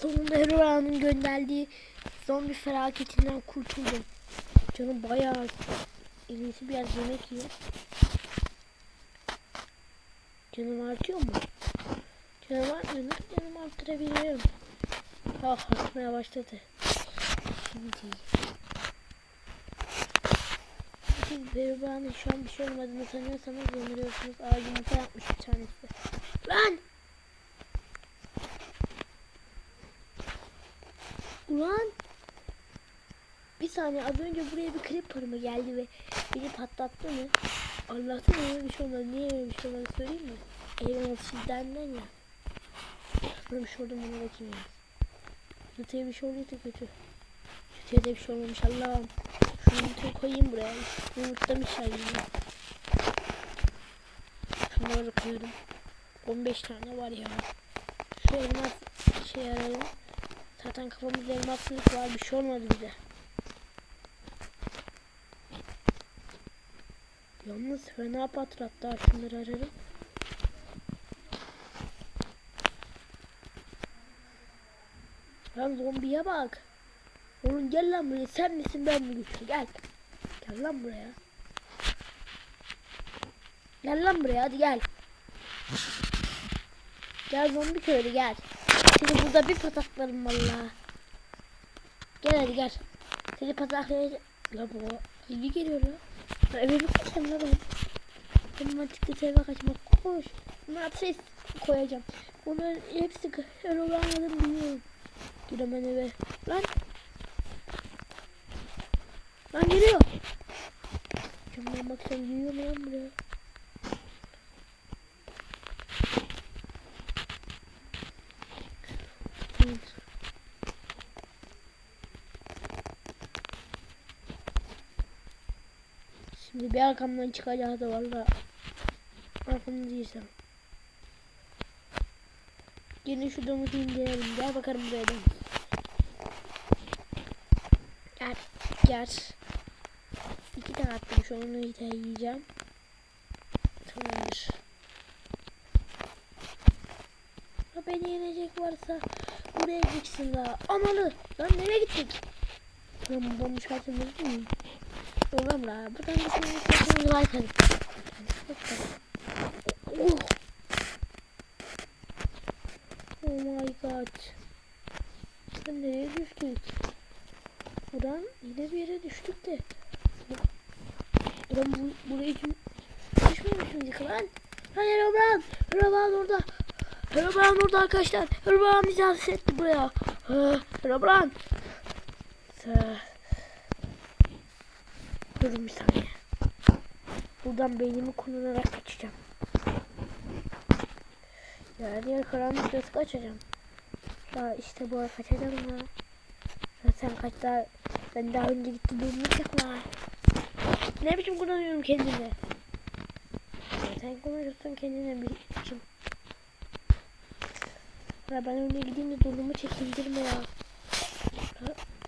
Sonunda Herobrine gönderdiği zombi felaketinden kurtuldum. Canım bayağı iyisi biraz yemek yiyeyim. Canım artıyor mu? Canım artmıyor. Nasıl canım arttırabilirim? Ah artmaya başladı. Şimdi. Siz Herobrine'in şu an bir şey olmadığını sanıyorsanız yanılıyorsunuz. Aa yumurta yapmış bir tanesi. Lan! Ulan! Bir saniye az önce buraya bir creeper mı geldi ve beni patlattı mı? Allah'tan bir şey olmadı. Niye bir şey olmadı söyleyeyim mi? Evren sizden ya. Böyle bir şey oldu mu ona bakayım ya. Çatıya bir şey olduysa kötü. Çatıya da bir şey olmamış Allah'ım. Şu yumurtayı koyayım buraya. Yumurtlamışlar yine. Şunları koyuyorum. 15 tane var ya. Şu elmas şey arayalım. Zaten kafamızda elmaslık var. Bir şey olmadı bize. Yalnız fena patlattı. Şunları ararım. Lan zombiye bak. Oğlum gel lan buraya. Sen misin ben mi güçlü? Gel. Gel lan buraya. Gel lan buraya hadi gel. Gel zombi köylü gel. Burada bir pataklarım valla. Gel hadi gel. Seni pataklayacağım. La bu iyi geliyor la. La eve mi kaçacağım la ben? Otomatikte eve kaçmak koş. Bunlar ses koyacağım. Bunların hepsi Herobrine'ın biliyorum. Gir hemen eve. Lan. Lan geliyor. Camdan baksam geliyor mu lan buraya? Evet. Şimdi bir arkamdan çıkacağı da valla. Arkamda değilsem. Gelin şu domuzu indirelim. Gel bakalım buraya domuz. Gel. Gel. İki tane attım. Şu onu yiyeceğim. Tamamdır. Ha beni yenecek varsa buraya gitsin la. Analı. Lan nereye gittik? Lan buradan düşersen ne miyim? Oğlum la. Buradan düşersen like hadi. Oh. Oh my god. Sen nereye düştük? Buradan yine bir yere düştük de. Ulan bu, buraya kim düşmemiş miydik lan? Lan Herobrine! Herobrine orada. Herobrine orada arkadaşlar. Herobrine bizi hapsetti buraya. Ha, Herobrine. Durun bir saniye. Buradan beynimi kullanarak kaçacağım. Ya diğer karanlık nasıl kaçacağım? Ya işte bu kaçacağım ya. Sen kaç daha... Ben daha önce gitti durmayacak la. Ne biçim kullanıyorum kendimi? Ya sen konuşuyorsun kendine bir biçim. Ya ben önce gideyim de durumu çekindirme ya.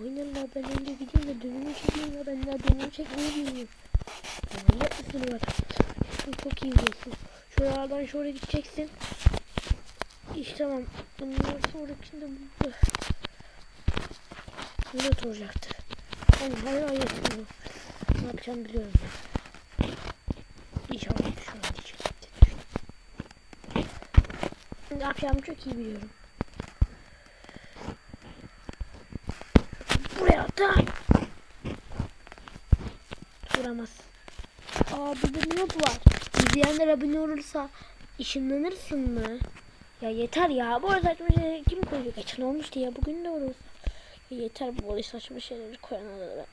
Ya oynarlar ben önce gideyim de durumu çekeyim ya. Ben daha durumu çekmeyi bilmiyorum. Ya manyak mısın ya? Sen çok iyi biliyorsun. Şuralardan şöyle gideceksin. İşte tamam. Bundan sonrakinde bu. Böyle olacaktı. Yani hayır hayır. Ne yapacağımı biliyorum. İnşallah diyeceğim. Ne yapacağımı çok iyi biliyorum. Atla. Vuramaz. Aa burada ne var? İzleyenler abone olursa ışınlanırsın mı? Ya yeter ya. Bu arada saçma kim koyuyor? Geçen olmuştu ya. Bugün de olursa. Ya yeter bu arada saçma şeyleri koyan adamı.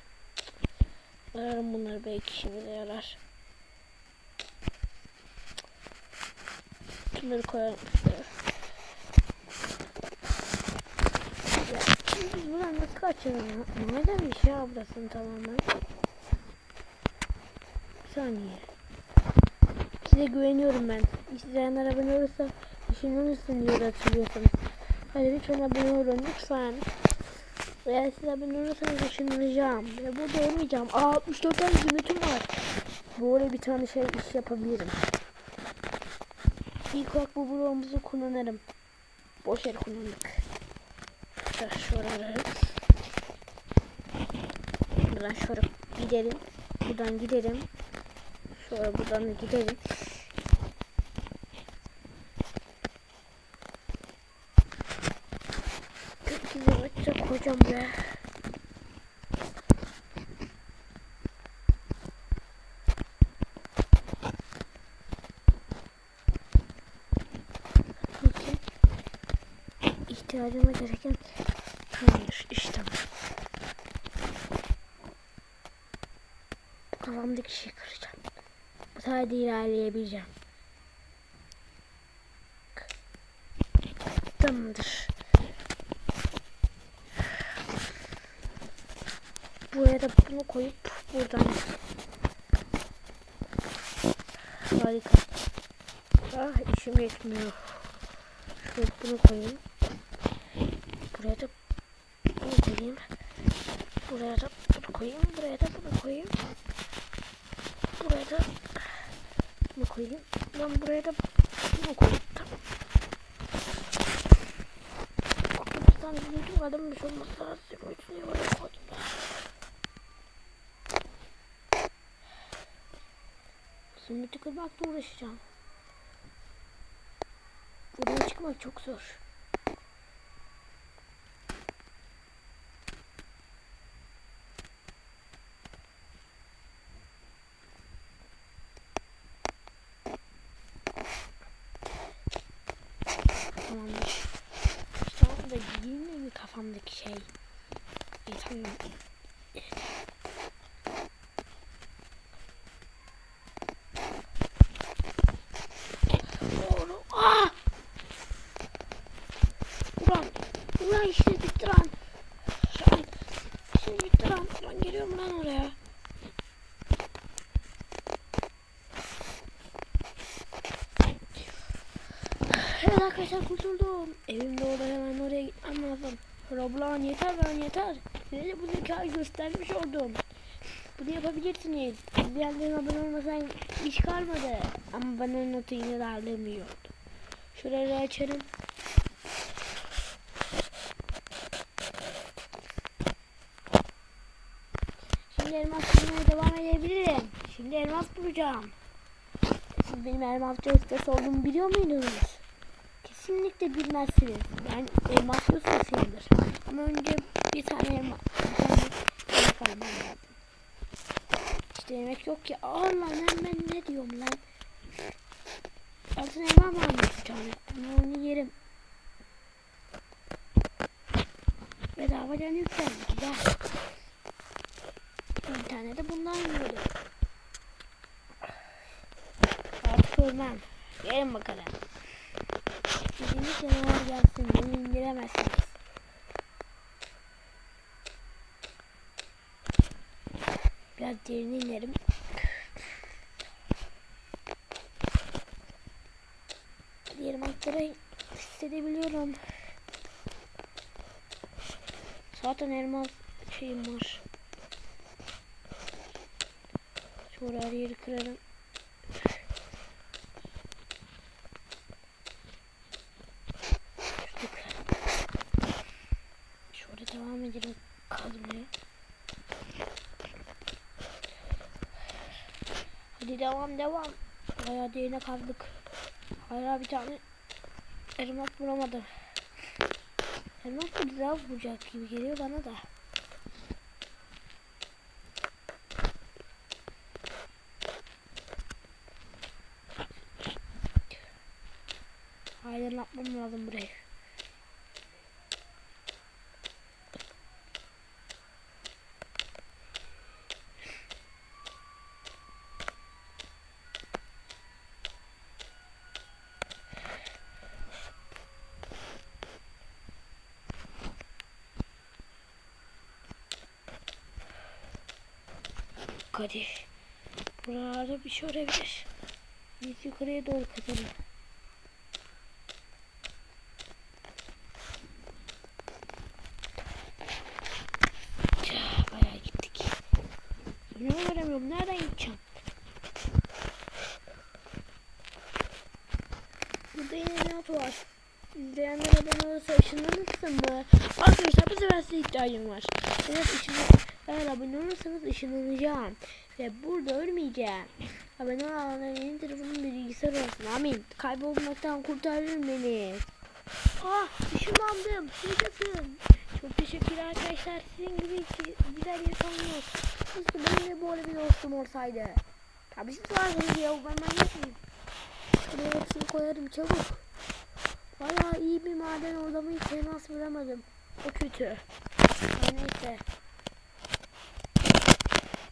Ararım bunları belki işimize yarar. Bunları koyalım. Ya, biz buradan nasıl kaçalım ya? Nedenmiş ya burasını tamamen? Bir saniye. Size güveniyorum ben. İzleyenler abone olursa ışınlanırsın diye hatırlıyorsunuz. Hadi lütfen abone olun lütfen. Eğer siz abone olursanız ışınlanacağım. Ve burada olmayacağım. Aa 64 tane zümrütüm var. Böyle bir tane şey iş yapabilirim. İlk olarak bu bloğumuzu kullanırım. boş yere kullandık. Şöyle şuraları. Buradan şöyle gidelim. Buradan gidelim. Şöyle buradan gidelim. Gökyüzü metre kocam be. İhtiyacıma gereken tamamdır. İşte tamam. Kafamdaki şeyi kıracağım. Bu sayede ilerleyebileceğim. Tamamdır. Buraya da bunu koyup buradan Harika. Ah işim yetmiyor. Şöyle bunu koyayım. Buraya da bunu koyayım. Buraya da bunu koyayım. Buraya da bunu koyayım. Buraya da bunu koyayım. Ben buraya da bunu koyayım. Tamam. Buradan bir kadın bir şey olması lazım. O yüzden oraya koydum. Zümrüt'ü kırmakla uğraşacağım. Buradan çıkmak çok zor. Tamamdır. İşte orada değil mi kafamdaki şey? İyi tamam. Doğru. Ah! Ulan. Ulan işte bitti lan. Lan. Şimdi bitti lan. Ulan lan oraya. Evet arkadaşlar kurtuldum. Evimde orada hemen oraya gitmem lazım. Roblan yeter lan yeter. Size bu zekayı göstermiş oldum. Bunu yapabilirsiniz. İzleyenlerin abone olmasan hiç kalmadı. Ama bana notu yine de alamıyordu. Şurayı açarım. Şimdi elmas bulmaya devam edebilirim. Şimdi elmas bulacağım. Siz benim elmasçı ustası olduğumu biliyor muydunuz? Kesinlikle bilmezsiniz. Ben elmas ustasıyımdır. Ama önce bir tane elmas, almam lazım. İşte yemek yok ki. Aa lan ben, ne diyorum lan? Altın elma mı almış bir tane? Ama onu yerim. Bedavadan yükseldi. Güzel. Bir tane de bundan yiyorum. Artık ölmem. Gelin bakalım. İstediğiniz canavar gelsin. Beni indiremezsiniz. Biraz derin inerim. Diğer matları hissedebiliyorum. Zaten elmas şeyim var. Yeri kırarım. Şurada kırarım. Şöyle devam edelim kazmaya. Hadi devam devam. Bayağı derine kazdık. Hala bir tane elmas bulamadım. Elmas güzel bulacak gibi geliyor bana da. Aydınlatmam lazım burayı. Hadi. Buralarda bir şey olabilir. Biz yukarıya doğru kazalım. Ya, Bayağı gittik. Ne öğrenmiyorum. Nereden gideceğim? Burada yine not var. izleyenler abone olursa ışınlanırsın mı? Arkadaşlar bu sefer size ihtiyacım var. Evet ışınlan eğer abone olursanız ışınlanacağım. Ve burada ölmeyeceğim. Abone olanların yeni telefonun bilgisayar olsun. Amin. Kaybolmaktan kurtarın beni. Ah ışınlandım. Yaşasın. Çok teşekkürler arkadaşlar. Sizin gibi güzel insan yok. Keşke benim de böyle bir dostum olsaydı. Tabii siz varsınız ya. Ben manyak mıyım? Şuraya hepsini koyarım çabuk. Bayağı iyi bir maden orada hiç elmas bulamadım. O kötü. Neyse.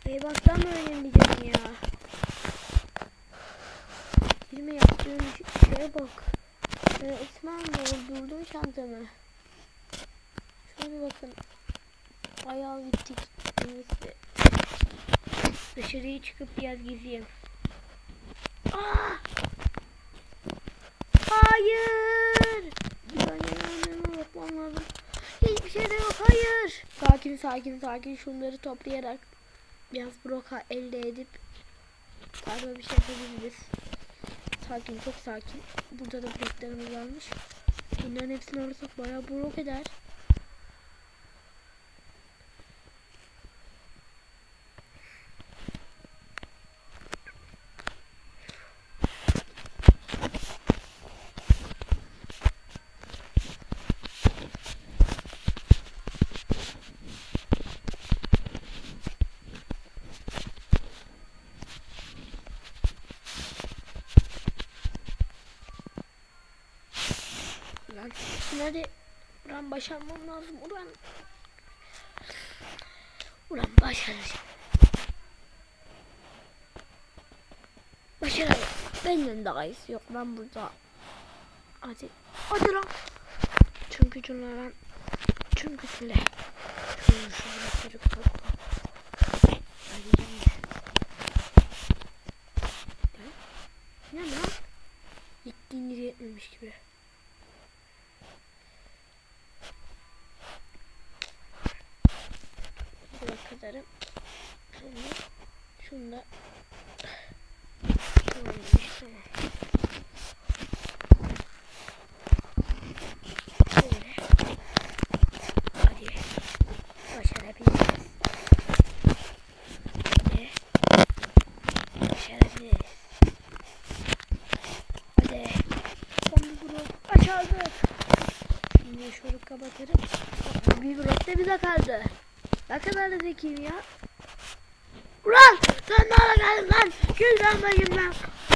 Eyvahtan mı öğreneceğim ya? Girme yaptığım şeye bak. Ben Esma doldurdum çantamı. Şöyle bakın. Ayağa gittik. Neyse. Dışarıya çıkıp biraz gezeyim. Aa! Hayır! Bir saniye anneme bakmam lazım. Hiçbir şey de yok. Hayır! Sakin sakin sakin şunları toplayarak biraz broka elde edip galiba bir şey yapabiliriz. Sakin çok sakin. Burada da bloklarımız varmış. Bunların hepsini alırsak bayağı brok eder. Ulan hadi Ulan başarmam lazım ulan. Ulan başaracağım. Başaralım. Benden daha iyisi yok ben burada. Hadi. Hadi lan. Çünkü cümle Çünkü cümle. Şunu şunu çocuk topla. Hadi yine. Gel. Ne lan? Gittiğiniz yetmemiş gibi. Kadarım. Şunu, şunu da tamamlamış tamam. Şimdi şöyle kapatırım. Bir blok da bize kaldı. Ne kadar da zekiyim ya. Ulan sen ne ara geldin lan? Gül lan bakayım lan.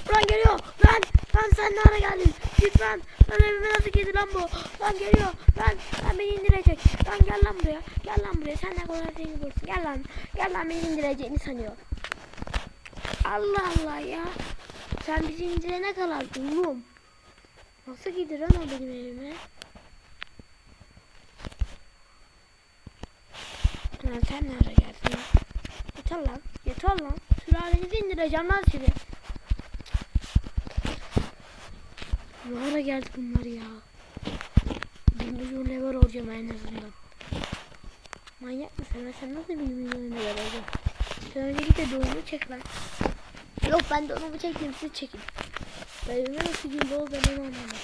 Ulan geliyor. Lan lan sen ne ara geldin? Git lan. Lan evime nasıl girdi lan bu? Lan geliyor. Lan lan beni indirecek. Lan gel lan buraya. Gel lan buraya. Sen ne kadar seni bulursun. Gel lan. Gel lan beni indireceğini sanıyor. Allah Allah ya. Sen bizi indirene kadar oğlum. Nasıl gider lan benim evime? Lan sen ne ara geldin? Yeter lan. Yeter lan. Sülalenizi indireceğim lan sizi. Ne ara geldi bunlar ya? Bir milyon level olacağım en azından. Manyak mısın lan? Sen nasıl bir milyon level olacaksın? Sen önce git de doğumu çek lan. Yok ben doğumu çekeyim siz çekin. Ben nasıl gün doğu ben onu anlamadım.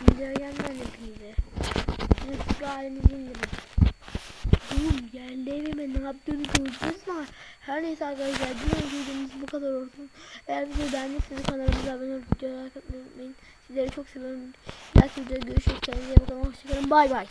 İndireceğim ben hepinizi. Sizin sülalenizi indirin. Oğlum yerli evime ne yaptığını gördünüz mü? Her neyse arkadaşlar bir videomuz bu kadar olsun. Eğer videoyu beğendiyseniz kanalımıza abone olup videoya like atmayı unutmayın. Sizleri çok seviyorum. Dahaki videoda görüşürüz. Kendinize iyi bakın. Hoşçakalın. Bay bay.